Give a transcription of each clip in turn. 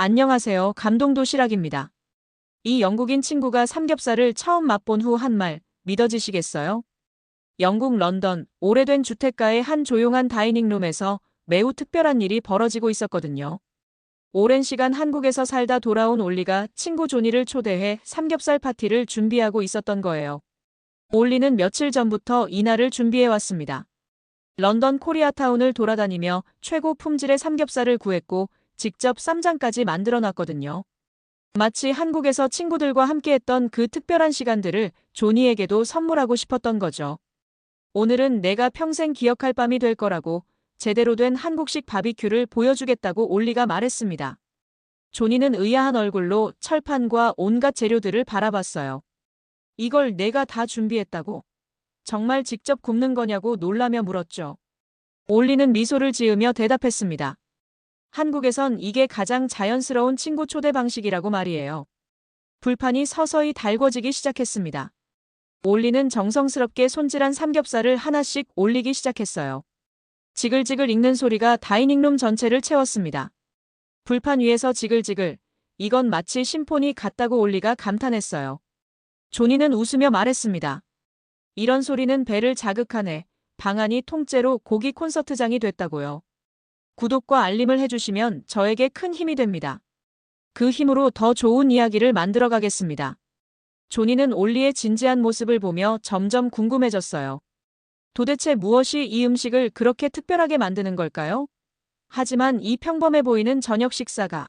안녕하세요. 감동 도시락입니다. 이 영국인 친구가 삼겹살을 처음 맛본 후 한 말, 믿어지시겠어요? 영국 런던, 오래된 주택가의 한 조용한 다이닝룸에서 매우 특별한 일이 벌어지고 있었거든요. 오랜 시간 한국에서 살다 돌아온 올리가 친구 조니를 초대해 삼겹살 파티를 준비하고 있었던 거예요. 올리는 며칠 전부터 이날을 준비해 왔습니다. 런던 코리아타운을 돌아다니며 최고 품질의 삼겹살을 구했고 직접 쌈장까지 만들어 놨거든요. 마치 한국에서 친구들과 함께했던 그 특별한 시간들을 조니에게도 선물하고 싶었던 거죠. 오늘은 내가 평생 기억할 밤이 될 거라고 제대로 된 한국식 바비큐를 보여주겠다고 올리가 말했습니다. 조니는 의아한 얼굴로 철판과 온갖 재료들을 바라봤어요. 이걸 내가 다 준비했다고? 정말 직접 굽는 거냐고 놀라며 물었죠. 올리는 미소를 지으며 대답했습니다. 한국에선 이게 가장 자연스러운 친구 초대 방식이라고 말이에요. 불판이 서서히 달궈지기 시작했습니다. 올리는 정성스럽게 손질한 삼겹살을 하나씩 올리기 시작했어요. 지글지글 익는 소리가 다이닝룸 전체를 채웠습니다. 불판 위에서 지글지글, 이건 마치 심폰이 같다고 올리가 감탄했어요. 조니는 웃으며 말했습니다. 이런 소리는 배를 자극하네. 방안이 통째로 고기 콘서트장이 됐다고요. 구독과 알림을 해주시면 저에게 큰 힘이 됩니다. 그 힘으로 더 좋은 이야기를 만들어 가겠습니다. 조니는 올리의 진지한 모습을 보며 점점 궁금해졌어요. 도대체 무엇이 이 음식을 그렇게 특별하게 만드는 걸까요? 하지만 이 평범해 보이는 저녁 식사가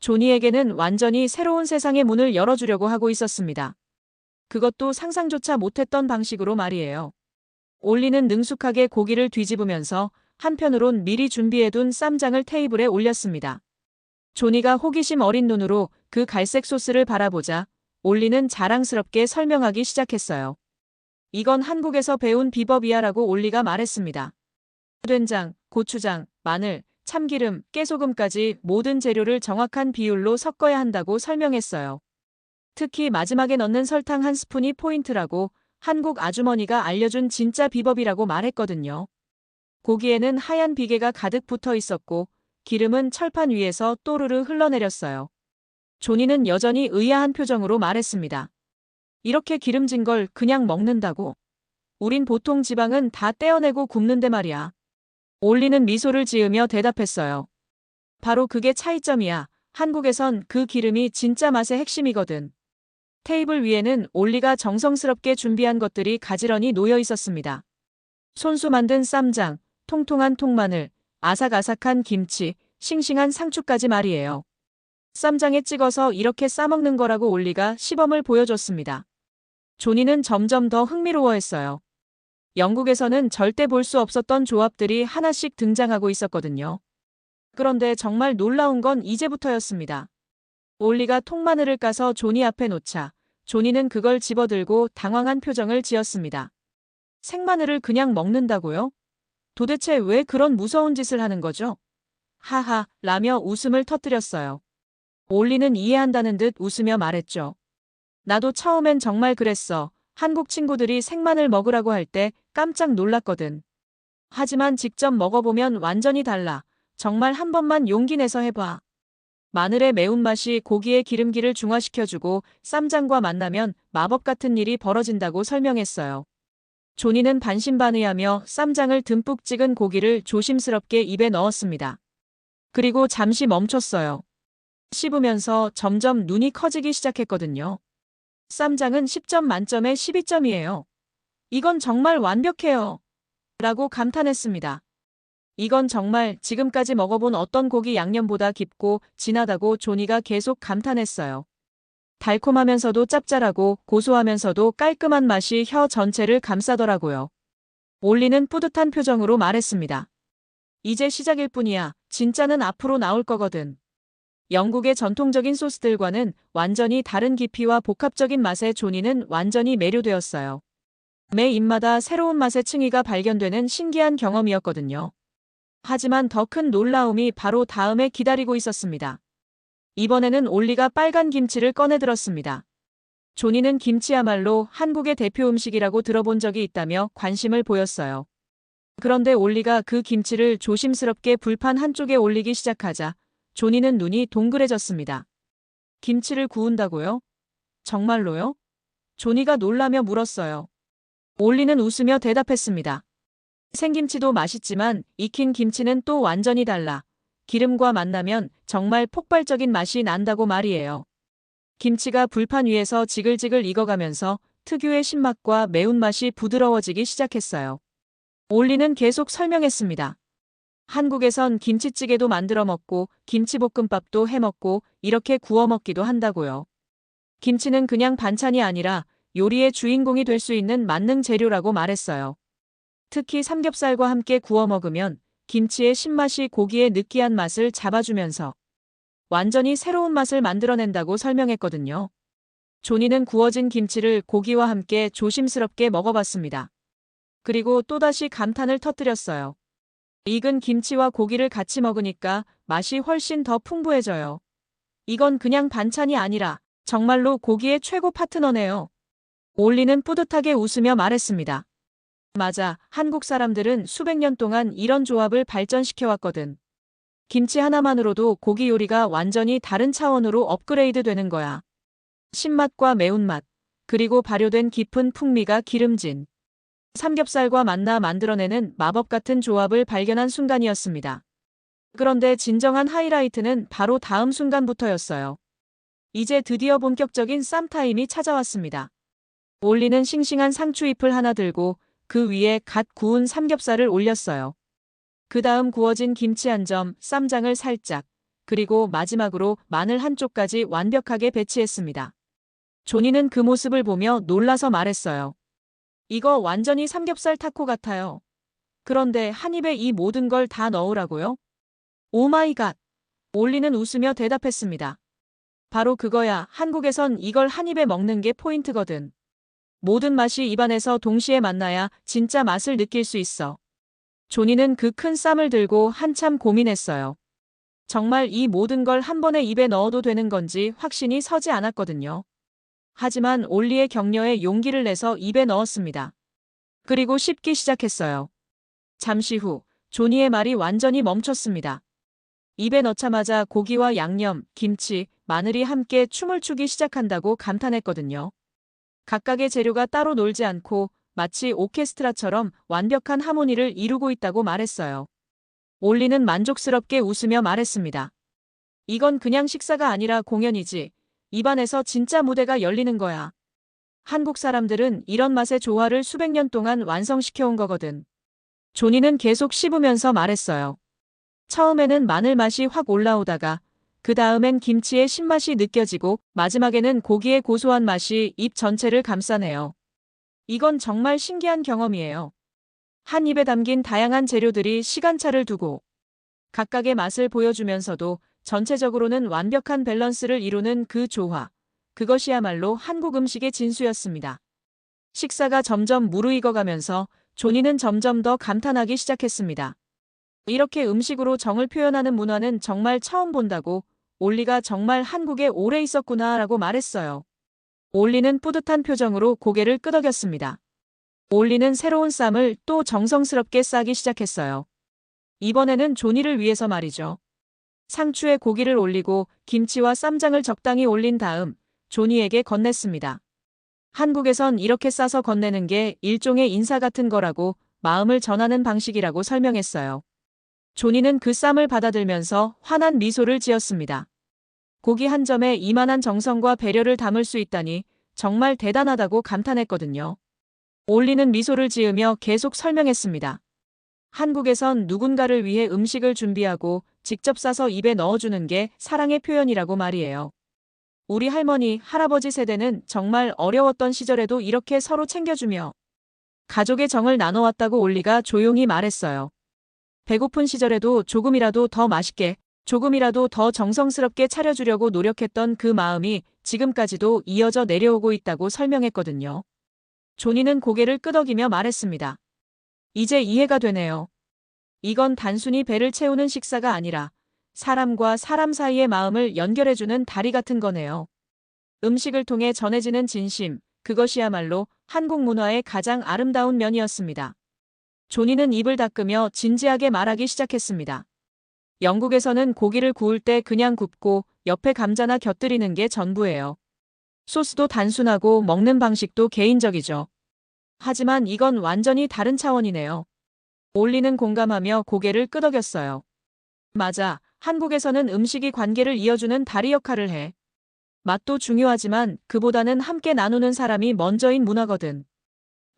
조니에게는 완전히 새로운 세상의 문을 열어주려고 하고 있었습니다. 그것도 상상조차 못했던 방식으로 말이에요. 올리는 능숙하게 고기를 뒤집으면서 한편으론 미리 준비해둔 쌈장을 테이블에 올렸습니다. 조니가 호기심 어린 눈으로 그 갈색 소스를 바라보자 올리는 자랑스럽게 설명하기 시작했어요. 이건 한국에서 배운 비법이야라고 올리가 말했습니다. 된장, 고추장, 마늘, 참기름, 깨소금까지 모든 재료를 정확한 비율로 섞어야 한다고 설명했어요. 특히 마지막에 넣는 설탕 한 스푼이 포인트라고 한국 아주머니가 알려준 진짜 비법이라고 말했거든요. 고기에는 하얀 비계가 가득 붙어 있었고 기름은 철판 위에서 또르르 흘러내렸어요. 조니는 여전히 의아한 표정으로 말했습니다. 이렇게 기름진 걸 그냥 먹는다고? 우린 보통 지방은 다 떼어내고 굽는데 말이야. 올리는 미소를 지으며 대답했어요. 바로 그게 차이점이야. 한국에선 그 기름이 진짜 맛의 핵심이거든. 테이블 위에는 올리가 정성스럽게 준비한 것들이 가지런히 놓여 있었습니다. 손수 만든 쌈장, 통통한 통마늘, 아삭아삭한 김치, 싱싱한 상추까지 말이에요. 쌈장에 찍어서 이렇게 싸먹는 거라고 올리가 시범을 보여줬습니다. 조니는 점점 더 흥미로워했어요. 영국에서는 절대 볼 수 없었던 조합들이 하나씩 등장하고 있었거든요. 그런데 정말 놀라운 건 이제부터였습니다. 올리가 통마늘을 까서 조니 앞에 놓자 조니는 그걸 집어들고 당황한 표정을 지었습니다. 생마늘을 그냥 먹는다고요? 도대체 왜 그런 무서운 짓을 하는 거죠? 하하, 라며 웃음을 터뜨렸어요. 올리는 이해한다는 듯 웃으며 말했죠. 나도 처음엔 정말 그랬어. 한국 친구들이 생마늘 먹으라고 할 때 깜짝 놀랐거든. 하지만 직접 먹어보면 완전히 달라. 정말 한 번만 용기 내서 해봐. 마늘의 매운맛이 고기의 기름기를 중화시켜주고 쌈장과 만나면 마법 같은 일이 벌어진다고 설명했어요. 조니는 반신반의하며 쌈장을 듬뿍 찍은 고기를 조심스럽게 입에 넣었습니다. 그리고 잠시 멈췄어요. 씹으면서 점점 눈이 커지기 시작했거든요. 쌈장은 10점 만점에 12점이에요. 이건 정말 완벽해요. 라고 감탄했습니다. 이건 정말 지금까지 먹어본 어떤 고기 양념보다 깊고 진하다고 조니가 계속 감탄했어요. 달콤하면서도 짭짤하고 고소하면서도 깔끔한 맛이 혀 전체를 감싸더라고요. 올리는 뿌듯한 표정으로 말했습니다. 이제 시작일 뿐이야. 진짜는 앞으로 나올 거거든. 영국의 전통적인 소스들과는 완전히 다른 깊이와 복합적인 맛의 조니는 완전히 매료되었어요. 매 입마다 새로운 맛의 층위가 발견되는 신기한 경험이었거든요. 하지만 더 큰 놀라움이 바로 다음에 기다리고 있었습니다. 이번에는 올리가 빨간 김치를 꺼내들었습니다. 조니는 김치야말로 한국의 대표 음식이라고 들어본 적이 있다며 관심을 보였어요. 그런데 올리가 그 김치를 조심스럽게 불판 한쪽에 올리기 시작하자 조니는 눈이 동그래졌습니다. 김치를 구운다고요? 정말로요? 조니가 놀라며 물었어요. 올리는 웃으며 대답했습니다. 생김치도 맛있지만 익힌 김치는 또 완전히 달라. 기름과 만나면 정말 폭발적인 맛이 난다고 말이에요. 김치가 불판 위에서 지글지글 익어가면서 특유의 신맛과 매운맛이 부드러워지기 시작했어요. 올리는 계속 설명했습니다. 한국에선 김치찌개도 만들어 먹고 김치볶음밥도 해 먹고 이렇게 구워 먹기도 한다고요. 김치는 그냥 반찬이 아니라 요리의 주인공이 될 수 있는 만능 재료라고 말했어요. 특히 삼겹살과 함께 구워 먹으면 김치의 신맛이 고기의 느끼한 맛을 잡아주면서 완전히 새로운 맛을 만들어낸다고 설명했거든요. 조니는 구워진 김치를 고기와 함께 조심스럽게 먹어봤습니다. 그리고 또다시 감탄을 터뜨렸어요. 익은 김치와 고기를 같이 먹으니까 맛이 훨씬 더 풍부해져요. 이건 그냥 반찬이 아니라 정말로 고기의 최고 파트너네요. 올리는 뿌듯하게 웃으며 말했습니다. 맞아, 한국 사람들은 수백 년 동안 이런 조합을 발전시켜왔거든. 김치 하나만으로도 고기 요리가 완전히 다른 차원으로 업그레이드 되는 거야. 신맛과 매운맛, 그리고 발효된 깊은 풍미가 기름진 삼겹살과 만나 만들어내는 마법 같은 조합을 발견한 순간이었습니다. 그런데 진정한 하이라이트는 바로 다음 순간부터였어요. 이제 드디어 본격적인 쌈타임이 찾아왔습니다. 올리는 싱싱한 상추잎을 하나 들고 그 위에 갓 구운 삼겹살을 올렸어요. 그 다음 구워진 김치 한 점, 쌈장을 살짝, 그리고 마지막으로 마늘 한쪽까지 완벽하게 배치했습니다. 조니는 그 모습을 보며 놀라서 말했어요. 이거 완전히 삼겹살 타코 같아요. 그런데 한 입에 이 모든 걸 다 넣으라고요? 오마이갓. 올리는 웃으며 대답했습니다. 바로 그거야. 한국에선 이걸 한 입에 먹는 게 포인트거든. 모든 맛이 입안에서 동시에 만나야 진짜 맛을 느낄 수 있어. 조니는 그 큰 쌈을 들고 한참 고민했어요. 정말 이 모든 걸 한 번에 입에 넣어도 되는 건지 확신이 서지 않았거든요. 하지만 올리의 격려에 용기를 내서 입에 넣었습니다. 그리고 씹기 시작했어요. 잠시 후 조니의 말이 완전히 멈췄습니다. 입에 넣자마자 고기와 양념, 김치, 마늘이 함께 춤을 추기 시작한다고 감탄했거든요. 각각의 재료가 따로 놀지 않고 마치 오케스트라처럼 완벽한 하모니를 이루고 있다고 말했어요. 올리는 만족스럽게 웃으며 말했습니다. 이건 그냥 식사가 아니라 공연이지. 입안에서 진짜 무대가 열리는 거야. 한국 사람들은 이런 맛의 조화를 수백 년 동안 완성시켜온 거거든. 조니는 계속 씹으면서 말했어요. 처음에는 마늘 맛이 확 올라오다가 그 다음엔 김치의 신맛이 느껴지고 마지막에는 고기의 고소한 맛이 입 전체를 감싸네요. 이건 정말 신기한 경험이에요. 한 입에 담긴 다양한 재료들이 시간차를 두고 각각의 맛을 보여주면서도 전체적으로는 완벽한 밸런스를 이루는 그 조화. 그것이야말로 한국 음식의 진수였습니다. 식사가 점점 무르익어가면서 조니는 점점 더 감탄하기 시작했습니다. 이렇게 음식으로 정을 표현하는 문화는 정말 처음 본다고 올리가 정말 한국에 오래 있었구나 라고 말했어요. 올리는 뿌듯한 표정으로 고개를 끄덕였습니다. 올리는 새로운 쌈을 또 정성스럽게 싸기 시작했어요. 이번에는 조니를 위해서 말이죠. 상추에 고기를 올리고 김치와 쌈장을 적당히 올린 다음 조니에게 건넸습니다. 한국에선 이렇게 싸서 건네는 게 일종의 인사 같은 거라고 마음을 전하는 방식이라고 설명했어요. 조니는 그 쌈을 받아들면서 환한 미소를 지었습니다. 고기 한 점에 이만한 정성과 배려를 담을 수 있다니 정말 대단하다고 감탄했거든요. 올리는 미소를 지으며 계속 설명했습니다. 한국에선 누군가를 위해 음식을 준비하고 직접 싸서 입에 넣어주는 게 사랑의 표현이라고 말이에요. 우리 할머니, 할아버지 세대는 정말 어려웠던 시절에도 이렇게 서로 챙겨주며 가족의 정을 나눠왔다고 올리가 조용히 말했어요. 배고픈 시절에도 조금이라도 더 맛있게, 조금이라도 더 정성스럽게 차려주려고 노력했던 그 마음이 지금까지도 이어져 내려오고 있다고 설명했거든요. 조니는 고개를 끄덕이며 말했습니다. 이제 이해가 되네요. 이건 단순히 배를 채우는 식사가 아니라 사람과 사람 사이의 마음을 연결해주는 다리 같은 거네요. 음식을 통해 전해지는 진심, 그것이야말로 한국 문화의 가장 아름다운 면이었습니다. 조니는 입을 닦으며 진지하게 말하기 시작했습니다. 영국에서는 고기를 구울 때 그냥 굽고 옆에 감자나 곁들이는 게 전부예요. 소스도 단순하고 먹는 방식도 개인적이죠. 하지만 이건 완전히 다른 차원이네요. 올리는 공감하며 고개를 끄덕였어요. 맞아. 한국에서는 음식이 관계를 이어주는 다리 역할을 해. 맛도 중요하지만 그보다는 함께 나누는 사람이 먼저인 문화거든.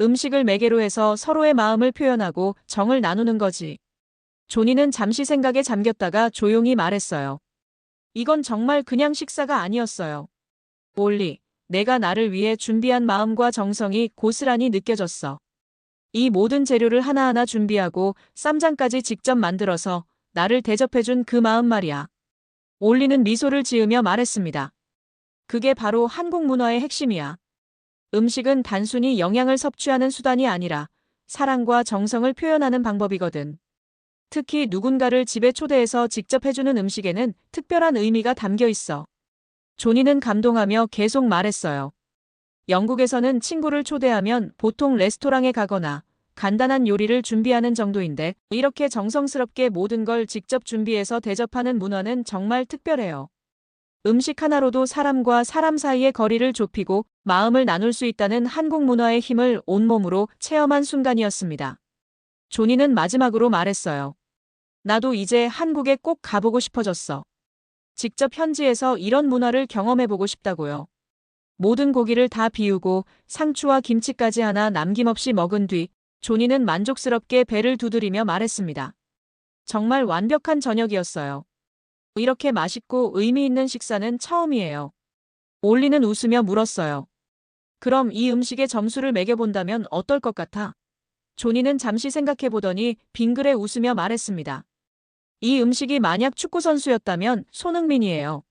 음식을 매개로 해서 서로의 마음을 표현하고 정을 나누는 거지. 조니는 잠시 생각에 잠겼다가 조용히 말했어요. 이건 정말 그냥 식사가 아니었어요. 올리, 내가 나를 위해 준비한 마음과 정성이 고스란히 느껴졌어. 이 모든 재료를 하나하나 준비하고 쌈장까지 직접 만들어서 나를 대접해준 그 마음 말이야. 올리는 미소를 지으며 말했습니다. 그게 바로 한국 문화의 핵심이야. 음식은 단순히 영양을 섭취하는 수단이 아니라 사랑과 정성을 표현하는 방법이거든. 특히 누군가를 집에 초대해서 직접 해주는 음식에는 특별한 의미가 담겨 있어. 조니는 감동하며 계속 말했어요. 영국에서는 친구를 초대하면 보통 레스토랑에 가거나 간단한 요리를 준비하는 정도인데 이렇게 정성스럽게 모든 걸 직접 준비해서 대접하는 문화는 정말 특별해요. 음식 하나로도 사람과 사람 사이의 거리를 좁히고 마음을 나눌 수 있다는 한국 문화의 힘을 온몸으로 체험한 순간이었습니다. 조니는 마지막으로 말했어요. 나도 이제 한국에 꼭 가보고 싶어졌어. 직접 현지에서 이런 문화를 경험해보고 싶다고요. 모든 고기를 다 비우고 상추와 김치까지 하나 남김없이 먹은 뒤 조니는 만족스럽게 배를 두드리며 말했습니다. 정말 완벽한 저녁이었어요. 이렇게 맛있고 의미 있는 식사는 처음이에요. 올리는 웃으며 물었어요. 그럼 이 음식의 점수를 매겨본다면 어떨 것 같아? 조니는 잠시 생각해보더니 빙그레 웃으며 말했습니다. 이 음식이 만약 축구선수였다면 손흥민이에요.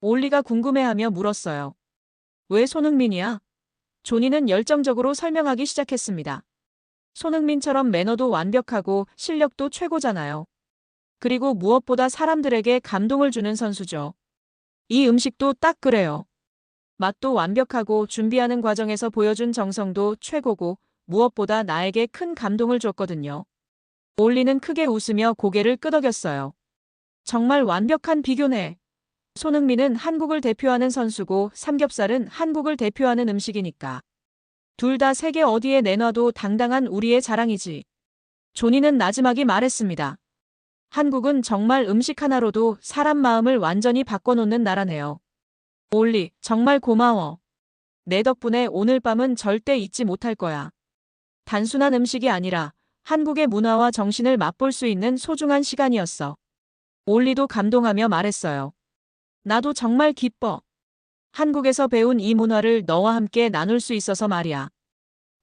올리가 궁금해하며 물었어요. 왜 손흥민이야? 조니는 열정적으로 설명하기 시작했습니다. 손흥민처럼 매너도 완벽하고 실력도 최고잖아요. 그리고 무엇보다 사람들에게 감동을 주는 선수죠. 이 음식도 딱 그래요. 맛도 완벽하고 준비하는 과정에서 보여준 정성도 최고고 무엇보다 나에게 큰 감동을 줬거든요. 올리는 크게 웃으며 고개를 끄덕였어요. 정말 완벽한 비교네. 손흥민은 한국을 대표하는 선수고 삼겹살은 한국을 대표하는 음식이니까. 둘 다 세계 어디에 내놔도 당당한 우리의 자랑이지. 조니는 나지막이 말했습니다. 한국은 정말 음식 하나로도 사람 마음을 완전히 바꿔놓는 나라네요. 올리, 정말 고마워. 내 덕분에 오늘 밤은 절대 잊지 못할 거야. 단순한 음식이 아니라 한국의 문화와 정신을 맛볼 수 있는 소중한 시간이었어. 올리도 감동하며 말했어요. 나도 정말 기뻐. 한국에서 배운 이 문화를 너와 함께 나눌 수 있어서 말이야.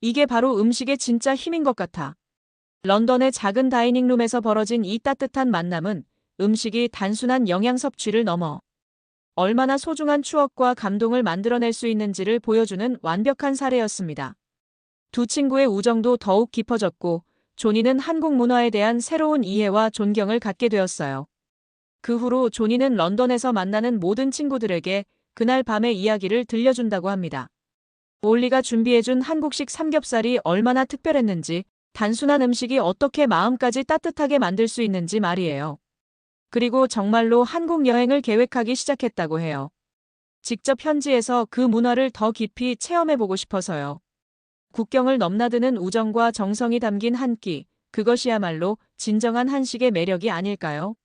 이게 바로 음식의 진짜 힘인 것 같아. 런던의 작은 다이닝룸에서 벌어진 이 따뜻한 만남은 음식이 단순한 영양 섭취를 넘어 얼마나 소중한 추억과 감동을 만들어낼 수 있는지를 보여주는 완벽한 사례였습니다. 두 친구의 우정도 더욱 깊어졌고 조니는 한국 문화에 대한 새로운 이해와 존경을 갖게 되었어요. 그 후로 조니는 런던에서 만나는 모든 친구들에게 그날 밤의 이야기를 들려준다고 합니다. 올리가 준비해준 한국식 삼겹살이 얼마나 특별했는지, 단순한 음식이 어떻게 마음까지 따뜻하게 만들 수 있는지 말이에요. 그리고 정말로 한국 여행을 계획하기 시작했다고 해요. 직접 현지에서 그 문화를 더 깊이 체험해보고 싶어서요. 국경을 넘나드는 우정과 정성이 담긴 한 끼, 그것이야말로 진정한 한식의 매력이 아닐까요?